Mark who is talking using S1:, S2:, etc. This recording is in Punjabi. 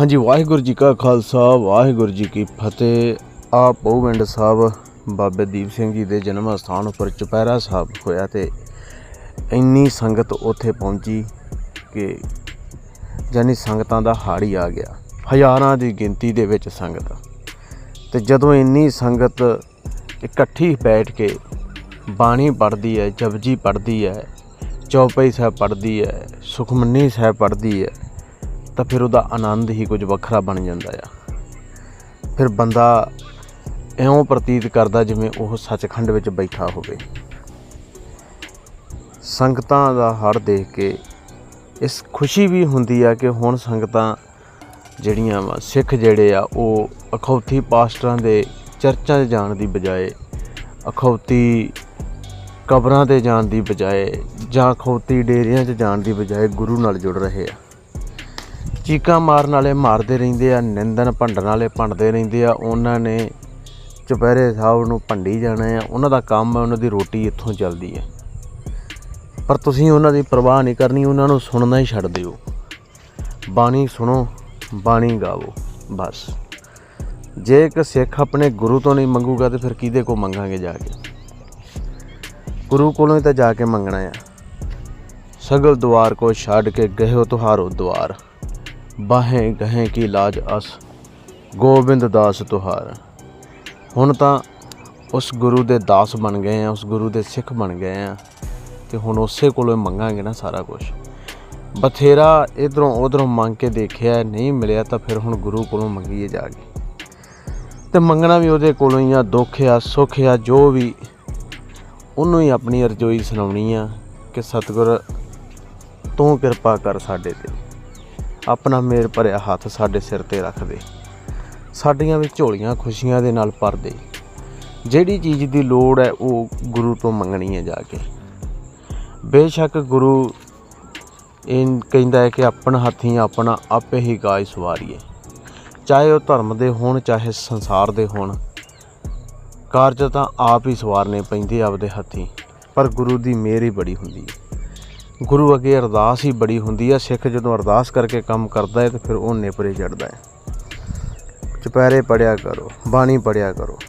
S1: ਹਾਂਜੀ, ਵਾਹਿਗੁਰੂ ਜੀ ਕਾ ਖਾਲਸਾ, ਵਾਹਿਗੁਰੂ ਜੀ ਕੀ ਫਤਿਹ। ਆ ਪਉਵਿੰਡ ਸਾਹਿਬ, ਬਾਬੇ ਦੀਪ ਸਿੰਘ ਜੀ ਦੇ ਜਨਮ ਸਥਾਨ ਉੱਪਰ ਚੁਪਹਿਰਾ ਸਾਹਿਬ ਹੋਇਆ ਤੇ ਇੰਨੀ ਸੰਗਤ ਉੱਥੇ ਪਹੁੰਚੀ ਕਿ ਜਾਨੀ ਸੰਗਤਾਂ ਦਾ ਹਾੜੀ ਆ ਗਿਆ। ਹਜ਼ਾਰਾਂ ਦੀ ਗਿਣਤੀ ਦੇ ਵਿੱਚ ਸੰਗਤ। ਤੇ ਜਦੋਂ ਇੰਨੀ ਸੰਗਤ ਇਕੱਠੀ ਬੈਠ ਕੇ ਬਾਣੀ ਪੜ੍ਹਦੀ ਹੈ, ਜਪਜੀ ਪੜ੍ਹਦੀ ਹੈ, ਚੌਪਈ ਸਾਹਿਬ ਪੜ੍ਹਦੀ ਹੈ, ਸੁਖਮਨੀ ਸਾਹਿਬ ਪੜ੍ਹਦੀ ਹੈ ਤਾਂ ਫਿਰ ਉਹਦਾ ਆਨੰਦ ਹੀ ਕੁਝ ਵੱਖਰਾ ਬਣ ਜਾਂਦਾ ਆ। ਫਿਰ ਬੰਦਾ ਇਉਂ ਪ੍ਰਤੀਤ ਕਰਦਾ ਜਿਵੇਂ ਉਹ ਸੱਚਖੰਡ ਵਿੱਚ ਬੈਠਾ ਹੋਵੇ। ਸੰਗਤਾਂ ਦਾ ਹੜ ਦੇਖ ਕੇ ਇਸ ਖੁਸ਼ੀ ਵੀ ਹੁੰਦੀ ਆ ਕਿ ਹੁਣ ਸੰਗਤਾਂ ਜਿਹੜੀਆਂ ਵਾ, ਸਿੱਖ ਜਿਹੜੇ ਆ, ਉਹ ਅਖੌਤੀ ਪਾਸਟਰਾਂ ਦੇ ਚਰਚਾਂ 'ਚ ਜਾਣ ਦੀ ਬਜਾਏ, ਅਖੌਤੀ ਕਬਰਾਂ ਤੇ ਜਾਣ ਦੀ ਬਜਾਏ ਜਾਂ ਅਖੌਤੀ ਡੇਰਿਆਂ 'ਚ ਜਾਣ ਦੀ ਬਜਾਏ ਗੁਰੂ ਨਾਲ ਜੁੜ ਰਹੇ ਆ। ਚੀਕਾਂ ਮਾਰਨ ਵਾਲੇ ਮਾਰਦੇ ਰਹਿੰਦੇ ਆ, ਨਿੰਦਨ ਭੰਡਣ ਵਾਲੇ ਭੰਡਦੇ ਰਹਿੰਦੇ ਆ। ਉਹਨਾਂ ਨੇ ਚੁਪਹਿਰੇ ਸਾਹਿਬ ਨੂੰ ਭੰਡੀ ਜਾਣਾ ਆ। ਉਹਨਾਂ ਦਾ ਕੰਮ ਹੈ ਉਹਨਾਂ ਦੀ ਰੋਟੀ ਇੱਥੋਂ ਚੱਲਦੀ ਹੈ ਪਰ ਤੁਸੀਂ ਉਹਨਾਂ ਦੀ ਪਰਵਾਹ ਨਹੀਂ ਕਰਨੀ, ਉਹਨਾਂ ਨੂੰ ਸੁਣਨਾ ਹੀ ਛੱਡ ਦਿਓ। ਬਾਣੀ ਸੁਣੋ, ਬਾਣੀ ਗਾਵੋ, ਬਸ। ਜੇ ਇੱਕ ਸਿੱਖ ਆਪਣੇ ਗੁਰੂ ਤੋਂ ਨਹੀਂ ਮੰਗੂਗਾ, ਤੇ ਫਿਰ ਕਿਹਦੇ ਕੋ ਮੰਗਾਂਗੇ ਜਾ ਕੇ? ਗੁਰੂ ਕੋਲੋਂ ਹੀ ਤਾਂ ਜਾ ਕੇ ਮੰਗਣਾ ਆ। ਸਗਲ ਦੁਆਰ ਕੋ ਛੱਡ ਕੇ ਗਹਿਓ ਤੁਹਾਰੋ ਦੁਆਰ। ਬਾਹੇ ਗਹੇ ਕੀ ਲਾਜ ਅਸ, ਗੋਬਿੰਦ ਦਾਸ ਤੁਹਾਰ। ਹੁਣ ਤਾਂ ਉਸ ਗੁਰੂ ਦੇ ਦਾਸ ਬਣ ਗਏ ਆ, ਉਸ ਗੁਰੂ ਦੇ ਸਿੱਖ ਬਣ ਗਏ ਆ, ਤੇ ਹੁਣ ਉਸੇ ਕੋਲੋਂ ਹੀ ਮੰਗਾਂਗੇ ਨਾ ਸਾਰਾ ਕੁਝ ਬਥੇਰਾ ਇਧਰੋਂ ਉਧਰੋਂ ਮੰਗ ਕੇ ਦੇਖਿਆ, ਨਹੀਂ ਮਿਲਿਆ ਤਾਂ ਫਿਰ ਹੁਣ ਗੁਰੂ ਕੋਲੋਂ ਮੰਗੀਏ ਜਾ ਕੇ। ਤੇ ਮੰਗਣਾ ਵੀ ਉਹਦੇ ਕੋਲੋਂ ਹੀ ਆ, ਦੁੱਖ ਆ, ਸੁੱਖ ਆ, ਜੋ ਵੀ। ਉਹਨੂੰ ਹੀ ਆਪਣੀ ਅਰਜ਼ੋਈ ਸੁਣਾਉਣੀ ਆ ਕਿ ਸਤਿਗੁਰ ਤੂੰ ਕਿਰਪਾ ਕਰ ਸਾਡੇ ਤੇ। ਆਪਣਾ ਮੇਰ ਭਰਿਆ ਹੱਥ ਸਾਡੇ ਸਿਰ ਤੇ ਰੱਖ ਦੇ। ਸਾਡੀਆਂ ਵੀ ਝੋਲੀਆਂ ਖੁਸ਼ੀਆਂ ਦੇ ਨਾਲ ਭਰ ਦੇ। ਜਿਹੜੀ ਚੀਜ਼ ਦੀ ਲੋੜ ਹੈ, ਉਹ ਗੁਰੂ ਤੋਂ ਮੰਗਣੀ ਹੈ ਜਾ ਕੇ। ਬੇਸ਼ੱਕ ਗੁਰੂ ਇਹ ਕਹਿੰਦਾ ਹੈ ਕਿ ਆਪਣਾ ਹੱਥੀਂ ਆਪਣਾ ਆਪੇ ਹੀ ਕਾਜ ਸਵਾਰੀਏ। ਚਾਹੇ ਉਹ ਧਰਮ ਦੇ ਹੋਣ, ਚਾਹੇ ਸੰਸਾਰ ਦੇ ਹੋਣ। ਕਾਰਜ ਤਾਂ ਆਪ ਹੀ ਸਵਾਰਨੇ ਪੈਂਦੇ ਆਪਦੇ ਹੱਥੀਂ। ਪਰ ਗੁਰੂ ਦੀ ਮਿਹਰ ਹੀ ਬੜੀ ਹੁੰਦੀ ਹੈ। ਗੁਰੂ ਅੱਗੇ ਅਰਦਾਸ ਹੀ ਬੜੀ ਹੁੰਦੀ ਹੈ ਸਿੱਖ ਜਦੋਂ ਅਰਦਾਸ ਕਰਕੇ ਕੰਮ ਕਰਦਾ ਹੈ ਤੇ ਫਿਰ ਉਹ ਨੇਪਰੇ ਚੜਦਾ ਹੈ ਚੁਪਹਿਰੇ ਪੜਿਆ ਕਰੋ, ਬਾਣੀ ਪੜਿਆ ਕਰੋ।